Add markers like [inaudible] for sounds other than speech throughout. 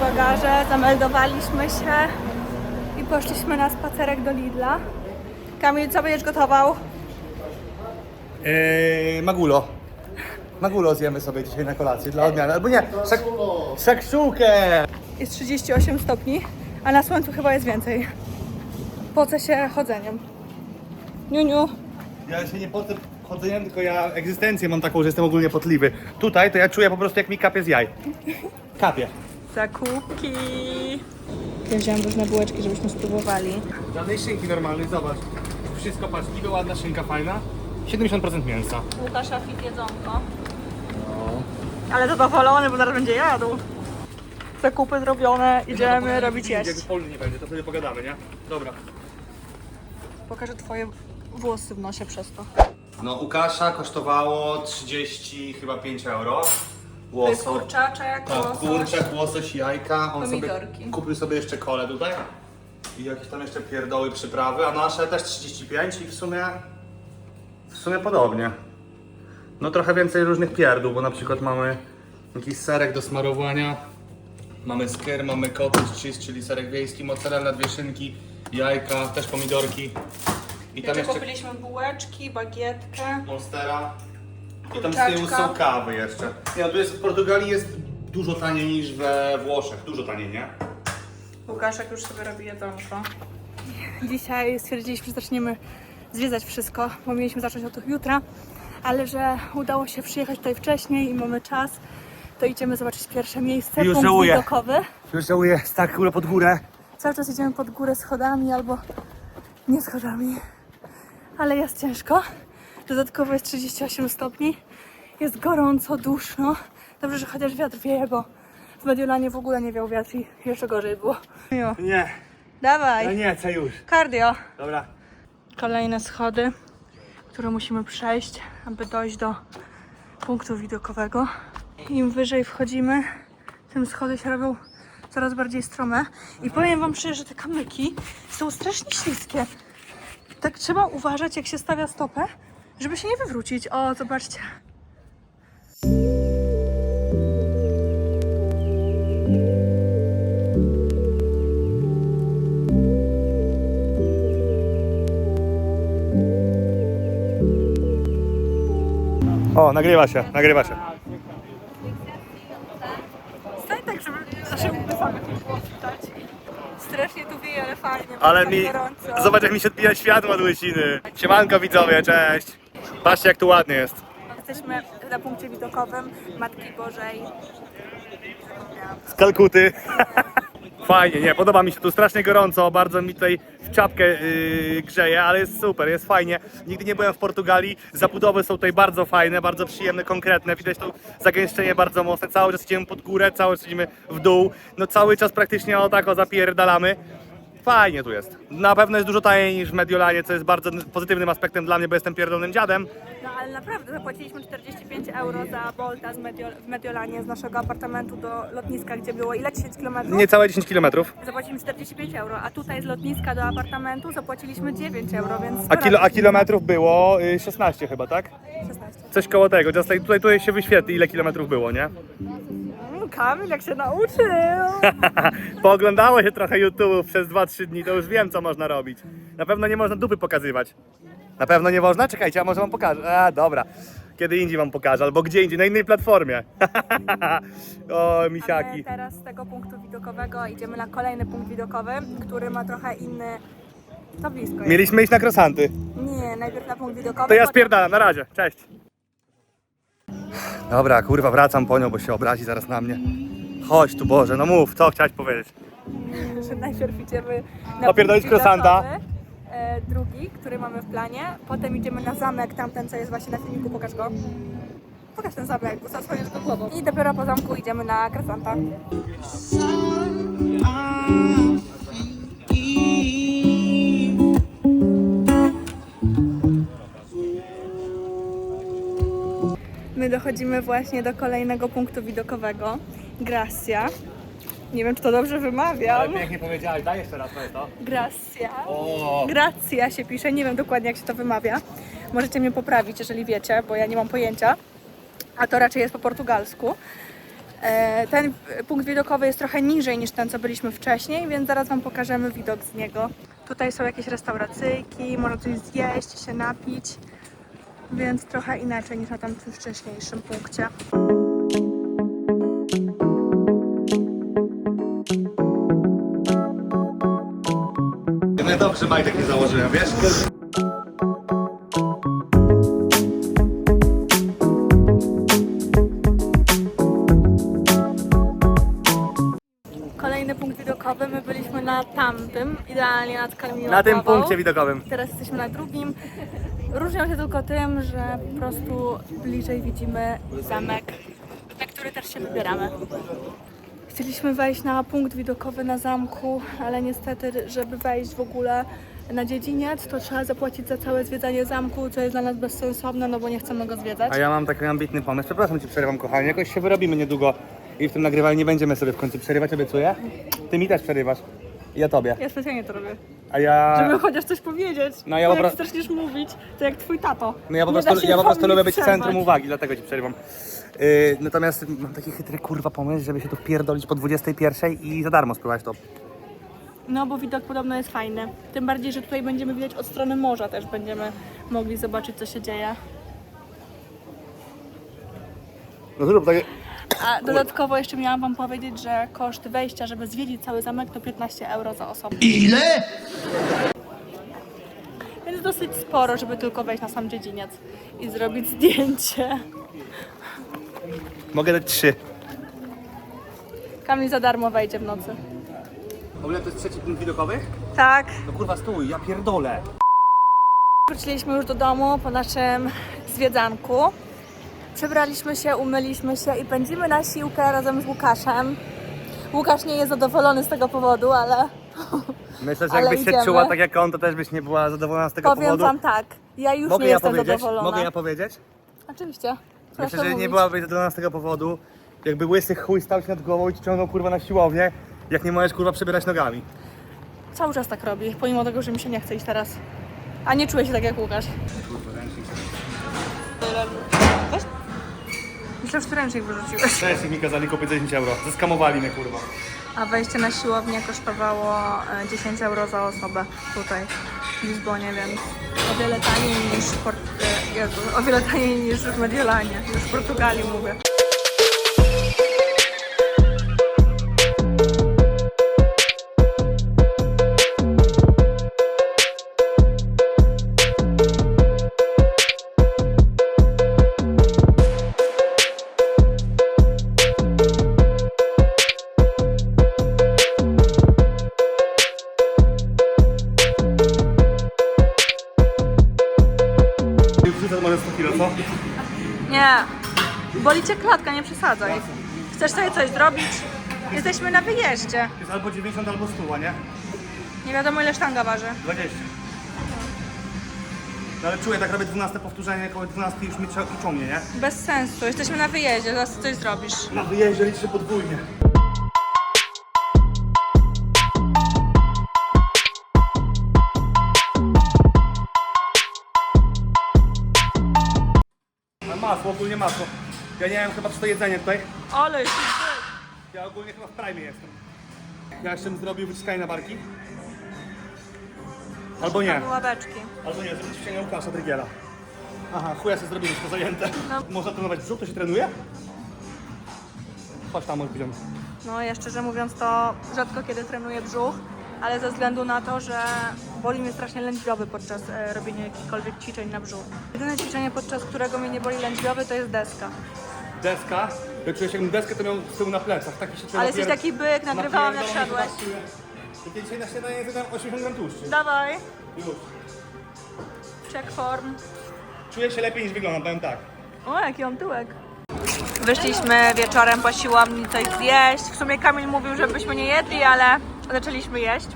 bagaże, zameldowaliśmy się i poszliśmy na spacerek do Lidla. Kamil, co będziesz gotował? Eee, magulo. Magulo zjemy sobie dzisiaj na kolację dla odmiany. Albo nie, szak, szakszukę. Jest 38 stopni, a na słońcu chyba jest więcej. Pocę się chodzeniem. Niuniu, Ja się nie potem chodzeniem, tylko ja egzystencję mam taką, że jestem ogólnie potliwy. Tutaj to ja czuję po prostu jak mi kapie z jaj. Kapie. Zakupki. Ja wziąłem różne bułeczki, żebyśmy spróbowali. Żadnej szynki normalnej, zobacz. Wszystko patrz, niby ładna szynka, fajna. 70% mięsa. Łukasza fit jedzonko. Ale zadowolony, bo zaraz będzie jadł. Zakupy zrobione, idziemy robić jeść. Jak w polu nie będzie, to sobie pogadamy, nie? Dobra. Pokażę twoje włosy w nosie przez to. No Łukasza kosztowało 30 chyba 5 euro. To jest Łoso. kurczaczek, Tak, łosoś. kurczak, łosoś, jajka. On Pomidorki. sobie kupił sobie jeszcze kole tutaj. I jakieś tam jeszcze pierdoły, przyprawy, a nasze też 35 i w sumie w sumie podobnie. No trochę więcej różnych pierdół, bo na przykład mamy jakiś serek do smarowania. Mamy skyr, mamy cottage cheese, czyli serek wiejski, mozzarella, dwie szynki, jajka, też pomidorki. I tam Jeszcze jeszcze kupiliśmy bułeczki, bagietkę. monstera. I tam z tyłu są kawy jeszcze. Nie, no tu jest w Portugalii jest dużo taniej niż we Włoszech. Dużo taniej, nie? Łukaszek już sobie robi jedzonko. Dzisiaj stwierdziliśmy, że zaczniemy zwiedzać wszystko, bo mieliśmy zacząć od jutra, ale że udało się przyjechać tutaj wcześniej i mamy czas, to idziemy zobaczyć pierwsze miejsce, Już punkt żałuję. widokowy. Już żałuję, tak kule pod górę. Cały czas idziemy pod górę schodami albo nie schodami, ale jest ciężko. Dodatkowo jest 38 stopni, jest gorąco, duszno. Dobrze, że chociaż wiatr wieje, bo w Mediolanie w ogóle nie wiał wiatr i jeszcze gorzej było. Jo. Nie, Dawaj, no nie, co już. cardio. Dobra. Kolejne schody, które musimy przejść, aby dojść do punktu widokowego. Im wyżej wchodzimy, tym schody się robią coraz bardziej strome. I powiem Wam szczerze, że te kamyki są strasznie śliskie. Tak trzeba uważać, jak się stawia stopę, żeby się nie wywrócić. O, zobaczcie. O, nagrywa się, nagrywa się. Stań tak, żeby było widać. Strasznie tu wieje, ale fajnie. Ale tak mi, zobacz jak mi się odbija światło od łysiny. Siemanko widzowie, cześć. Patrzcie jak tu ładnie jest. Jesteśmy na punkcie widokowym Matki Bożej. Z Kalkuty. [laughs] Fajnie, nie, podoba mi się tu strasznie gorąco, bardzo mi tutaj w czapkę yy, grzeje, ale jest super, jest fajnie. Nigdy nie byłem w Portugalii, zabudowy są tutaj bardzo fajne, bardzo przyjemne, konkretne, widać tu zagęszczenie bardzo mocne, cały czas idziemy pod górę, cały czas idziemy w dół, no cały czas praktycznie o tak o zapierdalamy. Fajnie tu jest. Na pewno jest dużo taniej niż w Mediolanie, co jest bardzo pozytywnym aspektem dla mnie, bo jestem pierdolonym dziadem. No ale naprawdę zapłaciliśmy 45 euro za Bolta z Medio, w Mediolanie z naszego apartamentu do lotniska, gdzie było ile? 10 km? Niecałe 10 km. Zapłaciliśmy 45 euro, a tutaj z lotniska do apartamentu zapłaciliśmy 9 euro, więc... A, kilo, a kilometrów było y, 16 chyba, tak? 16. Coś koło tego. Just like, tutaj, tutaj się wyświetli, ile kilometrów było, nie? Mm, Kamil jak się nauczył! [laughs] Pooglądało się trochę YouTube przez 2-3 dni, to już wiem, co można robić. Na pewno nie można dupy pokazywać. Na pewno nie można? Czekajcie, a może wam pokażę. A, dobra. Kiedy indziej wam pokażę, albo gdzie indziej, na innej platformie. [laughs] o, Ale misiaki. teraz z tego punktu widokowego idziemy na kolejny punkt widokowy, który ma trochę inny... To blisko jest. Mieliśmy iść na krosanty. Nie, najpierw na punkt widokowy. To ja potem- spierdalam, na razie, cześć. Dobra, kurwa, wracam po nią, bo się obrazi zaraz na mnie. Chodź tu, Boże, no mów, co chciałeś powiedzieć? że najpierw idziemy na Opierdolić punkt krosanta. widokowy, e, drugi, który mamy w planie. Potem idziemy na zamek, tamten co jest właśnie na filmiku, pokaż go. Pokaż ten zamek, bo zasłoniesz go głową. I dopiero po zamku idziemy na krasanta. My dochodzimy właśnie do kolejnego punktu widokowego. Gracia. Nie wiem, czy to dobrze wymawiam. pięknie powiedziałeś, daj jeszcze raz to. Gracia. O, Gracja się pisze, nie wiem dokładnie jak się to wymawia. Możecie mnie poprawić, jeżeli wiecie, bo ja nie mam pojęcia. A to raczej jest po portugalsku. E, Ten punkt widokowy jest trochę niżej niż ten, co byliśmy wcześniej, więc zaraz Wam pokażemy widok z niego. Tutaj są jakieś restauracyjki, można coś zjeść, się napić, więc trochę inaczej niż na tamtym wcześniejszym punkcie. No dobrze, majtek nie założyłem, wiesz? Kolejny punkt widokowy, my byliśmy na tamtym, idealnie nad Kamilą Na tym punkcie widokowym. Teraz jesteśmy na drugim. Różnią się tylko tym, że po prostu bliżej widzimy zamek, na który też się wybieramy. Chcieliśmy wejść na punkt widokowy na zamku, ale niestety, żeby wejść w ogóle na dziedziniec, to trzeba zapłacić za całe zwiedzanie zamku, co jest dla nas bezsensowne, no bo nie chcemy go zwiedzać. A ja mam taki ambitny pomysł. Przepraszam Cię, przerywam kochanie. Jakoś się wyrobimy niedługo i w tym nagrywaniu nie będziemy sobie w końcu przerywać, obiecuję. Ty mi też przerywasz. Ja tobie. Ja specjalnie to robię. A ja... Żeby chociaż coś powiedzieć. No ja Bo po jak pro- zaczniesz mówić, to jak twój tato. No ja po Nie da prostu, się ja po prostu lubię być przerwać. centrum uwagi, dlatego Ci przerywam. Yy, natomiast mam taki chytry kurwa pomysł, żeby się tu wpierdolić po 21 i za darmo spływać to. No bo widok podobno jest fajny. Tym bardziej, że tutaj będziemy widać od strony morza też będziemy mogli zobaczyć co się dzieje. No zrób takie... A dodatkowo jeszcze miałam wam powiedzieć, że koszt wejścia, żeby zwiedzić cały zamek to 15 euro za osobę. Ile? Więc dosyć sporo, żeby tylko wejść na sam dziedziniec i zrobić zdjęcie. Mogę dać 3. Kamil za darmo wejdzie w nocy. W ogóle to jest trzeci punkt widokowy? Tak. No kurwa stój, ja pierdolę. Wróciliśmy już do domu po naszym zwiedzanku. Przebraliśmy się, umyliśmy się i pędzimy na siłkę razem z Łukaszem. Łukasz nie jest zadowolony z tego powodu, ale Myślę, że Ale jakbyś się idziemy. czuła tak jak on, to też byś nie była zadowolona z tego powiem powodu. wam tak, ja już Mogę nie ja jestem powiedzieć? zadowolona. Mogę ja powiedzieć? Oczywiście. Myślę, Proszę że nie mówić. byłabyś zadowolona z tego powodu, jakby łysy chuj stał się nad głową i ci ciągnął kurwa na siłownię, jak nie możesz kurwa przebierać nogami. Cały czas tak robi, pomimo tego, że mi się nie chce iść teraz. A nie czuję się tak jak Łukasz. Myślę, że ręcznik wyrzuciłeś. Też mi kazali kupić 10 euro. Zeskamowali mnie kurwa. A wejście na siłownię kosztowało e, 10 euro za osobę tutaj w Lizbonie, więc o wiele taniej niż Port... e, Jezu, o wiele taniej niż w Mediolanie, już w Portugalii mówię. Nie, boli cię klatka, nie przesadzaj. Chcesz sobie coś zrobić? Jesteśmy na wyjeździe. Jest albo 90, albo 100, nie? Nie wiadomo ile sztanga waży. 20. No ale czuję, tak robię 12 powtórzenie, koło 12 już mi ciągnie, nie? Bez sensu, jesteśmy na wyjeździe, zaraz coś zrobisz. Na wyjeździe liczę podwójnie. Ogólnie masło. Ja nie wiem chyba czy to jedzenie tutaj. Ale się Ja ogólnie chyba w prime jestem. Ja jeszcze bym zrobił wyciskanie na barki. Albo nie. ławeczki. Albo nie, zrobić ćwiczenie Łukasza Drygiela. Aha, chuja sobie zrobili, wszystko zajęte. No. Można trenować brzuch, to się trenuje? Chodź tam, odbijam. No ja szczerze mówiąc to rzadko kiedy trenuję brzuch, ale ze względu na to, że boli mnie strasznie lędźwiowy podczas e, robienia jakichkolwiek ćwiczeń na brzuch. Jedyne ćwiczenie, podczas którego mnie nie boli lędźwiowy, to jest deska. Deska. Ja czuję się jakbym deskę to miał z tyłu na plecach. Taki się Ale jesteś taki byk, nagrywałam jak napierdolony, szedłeś. że tak czuję. Jak ja dzisiaj na śniadanie zjadłem 80 gram tłuszczu. Dawaj, Już. check form. Czuję się lepiej niż wyglądam, powiem tak. O, jaki on tyłek. Wyszliśmy wieczorem po siłowni coś zjeść. W sumie Kamil mówił, żebyśmy nie jedli, ale zaczęliśmy jeść.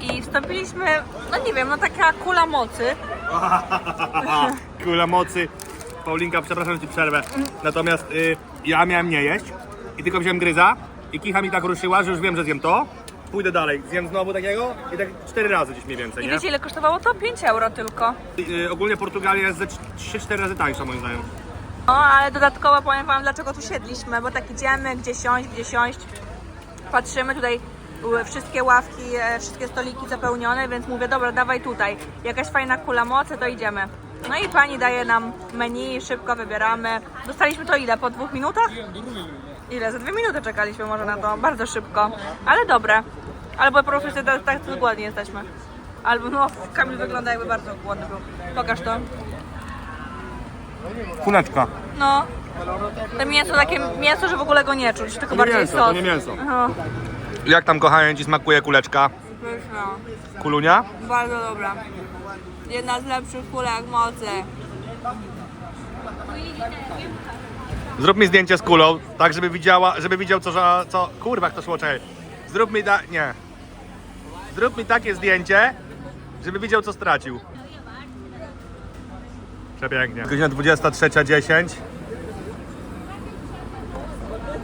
I wstąpiliśmy, no nie wiem, no taka kula mocy. [laughs] Kula mocy. Paulinka, przepraszam, ci przerwę. Natomiast y, ja miałem nie jeść i tylko wziąłem gryza i kicha mi tak ruszyła, że już wiem, że zjem to. Pójdę dalej, zjem znowu takiego i tak cztery razy gdzieś mniej więcej, I nie? wiecie ile kosztowało to? 5 euro tylko. Y, ogólnie Portugalia jest ze 3-4 razy tańsza moim zdaniem. No, ale dodatkowo powiem Wam, dlaczego tu siedliśmy, bo tak idziemy, gdzie siąść, gdzie siąść. Patrzymy tutaj, były wszystkie ławki, e, wszystkie stoliki zapełnione, więc mówię, dobra, dawaj tutaj. Jakaś fajna kula mocy, to idziemy. No i pani daje nam menu, szybko wybieramy. Dostaliśmy to ile? Po dwóch minutach? Ile? Za dwie minuty czekaliśmy może na to. Bardzo szybko. Ale dobre. Albo po prostu tak, tak głodni jesteśmy. Albo no, Kamil wygląda jakby bardzo głodny był. Pokaż to. Kuneczka. No. To mięso takie mięso, że w ogóle go nie czuć, tylko bardziej mięso, sos. to nie mięso. No. Jak tam kochanie Ci smakuje kuleczka? Pyszna. Kulunia? Bardzo dobra. Jedna z lepszych kulek mocy. Zrób mi zdjęcie z kulą, tak żeby widziała, żeby widział co, co... Kurwa, kto szło, czekaj. Zrób mi da... nie. Zrób mi takie zdjęcie, żeby widział co stracił. Przepięknie. Godzina 23.10.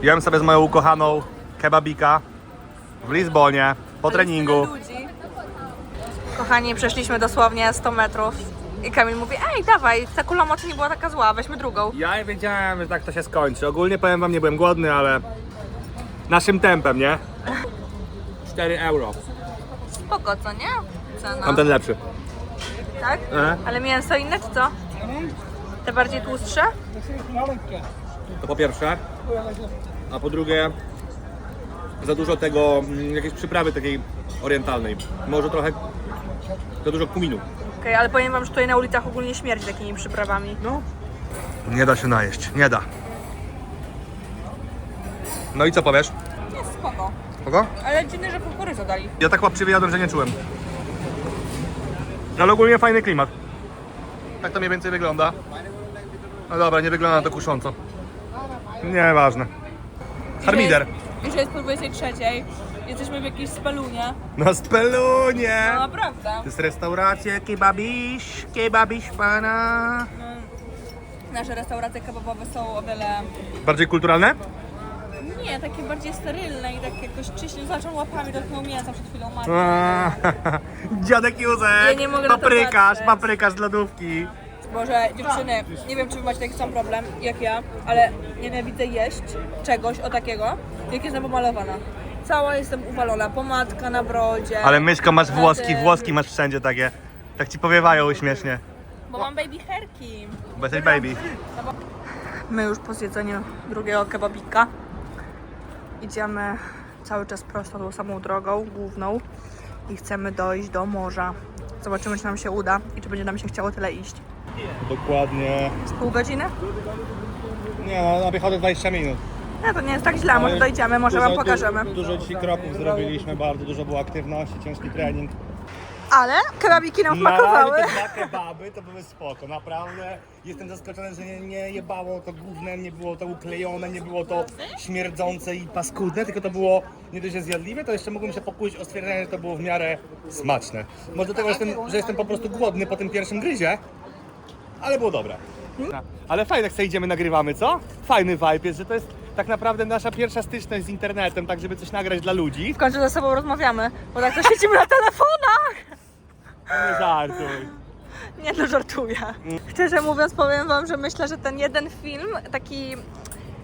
Jem sobie z moją ukochaną kebabika w Lizbonie po treningu. Kochani, przeszliśmy dosłownie 100 metrów. I Kamil mówi, ej, dawaj, ta kula mocy nie była taka zła, weźmy drugą. Ja wiedziałem, że tak to się skończy. Ogólnie powiem wam, nie byłem głodny, ale naszym tempem, nie? 4 euro. Spoko, co nie? Cena. Mam ten lepszy. Tak? Aha. Ale mięso inne, czy co? Te bardziej tłustsze? To po pierwsze. A po drugie, za dużo tego, mm, jakiejś przyprawy takiej orientalnej. Może trochę za dużo kuminu. Okej, ale powiem wam, że tutaj na ulicach ogólnie śmierdzi takimi przyprawami. No. Nie da się najeść, nie da. No i co powiesz? Jest spoko. Kogo? Ale dziwne, że kukurydzę dali. Ja tak łapczywie jadłem, że nie czułem. Ale ogólnie fajny klimat. Tak to mniej więcej wygląda. No dobra, nie wygląda na to kusząco. Nieważne. Harmider. Już jest po 23. Jesteśmy w jakiejś spelunie. Na spelunie! No naprawdę. To jest restauracja kebabisz, kebabisz pana. Nasze restauracje kebabowe są o wiele... Bardziej kulturalne? Nie, takie bardziej sterylne i tak jakoś czyśnie zaczął łapami dotknął mięsa przed chwilą. Aaa, [laughs] Dziadek Józek! Ja nie mogę na to paprykarz, patrzeć. paprykarz z lodówki. Boże, dziewczyny, nie wiem czy wy macie taki sam problem jak ja, ale nienawidzę jeść czegoś o takiego, jak jestem pomalowana. Cała jestem uwalona, pomadka na brodzie. Ale myszko masz na włoski, tym, włoski masz wszędzie takie. Tak ci powiewają śmiesznie. Bo mam baby hairki. Bo jesteś baby. My już po zjedzeniu drugiego kebabika idziemy cały czas prosto tą samą drogą główną i chcemy dojść do morza. Zobaczymy, czy nam się uda i czy będzie nam się chciało tyle iść. Dokładnie. Z pół godziny? Nie no, na piechotę 20 minut. Nie, to nie jest tak źle, może dojdziemy, może wam pokażemy. Dużo dzisiaj kroków zrobiliśmy, bardzo dużo było aktywności, ciężki trening. Ale kebabiki nam smakowały. te dwa kebaby to były spoko, naprawdę. Jestem zaskoczony, że nie, nie jebało to główne, nie było to uklejone, nie było to śmierdzące i paskudne, tylko to było nie dość, że zjadliwe, to jeszcze mógłbym się pokusić o stwierdzenie, że to było w miarę smaczne. Może do tego, jestem, że jestem po prostu głodny po tym pierwszym gryzie, ale było dobre. Ale fajnie, jak sobie idziemy, nagrywamy, co? Fajny vibe jest, że to jest tak naprawdę nasza pierwsza styczność z internetem, tak żeby coś nagrać dla ludzi. W końcu ze sobą rozmawiamy, bo tak to siedzimy na telefonach. Nie żartuj. Nie no, żartuję. Szczerze mówiąc, powiem wam, że myślę, że ten jeden film, taki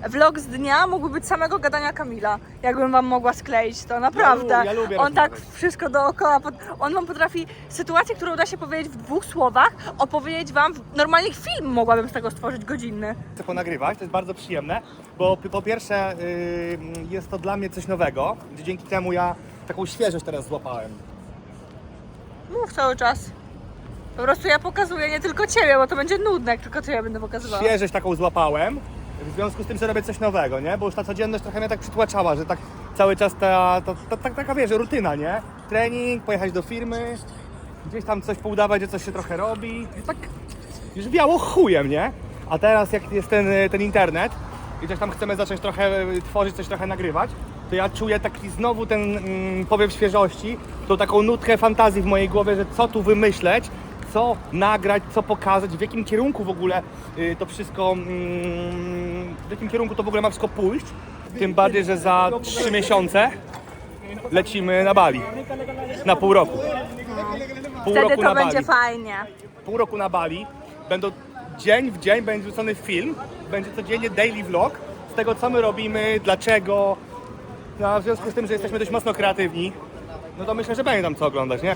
vlog z dnia mógłby być samego gadania Kamila. Jakbym wam mogła skleić to, naprawdę. Ja lu- ja lubię on tak rozmawiać. wszystko dookoła, pod- on wam potrafi sytuację, którą da się powiedzieć w dwóch słowach, opowiedzieć wam, w- normalnie film mogłabym z tego stworzyć godzinny. chcę ponagrywać, to jest bardzo przyjemne, bo p- po pierwsze jest to dla mnie coś nowego, gdzie dzięki temu ja taką świeżość teraz złapałem. Mów cały czas. Po prostu ja pokazuję nie tylko ciebie, bo to będzie nudne, jak tylko to ja będę pokazywała. Świeżość taką złapałem, w związku z tym, że robię coś nowego, nie? Bo już ta codzienność trochę mnie tak przytłaczała, że tak cały czas ta, ta, ta, ta taka, wiesz, rutyna, nie? Trening, pojechać do firmy, gdzieś tam coś poudawać, że coś się trochę robi. Tak już biało chujem, nie? A teraz jak jest ten, ten internet i coś tam chcemy zacząć trochę y, tworzyć, coś trochę nagrywać, to ja czuję taki znowu ten mm, powiew świeżości, tą taką nutkę fantazji w mojej głowie, że co tu wymyśleć, co nagrać, co pokazać, w jakim kierunku w ogóle y, to wszystko, mm, w jakim kierunku to w ogóle ma wszystko pójść. Tym bardziej, że za trzy miesiące lecimy na Bali. Na pół roku. Pół Wtedy roku to na będzie Bali fajnie. pół roku na Bali. Będą dzień w dzień będzie wrzucony film, będzie codziennie daily vlog z tego, co my robimy, dlaczego. No, a w związku z tym, że jesteśmy dość mocno kreatywni, no to myślę, że będzie tam co oglądać, nie?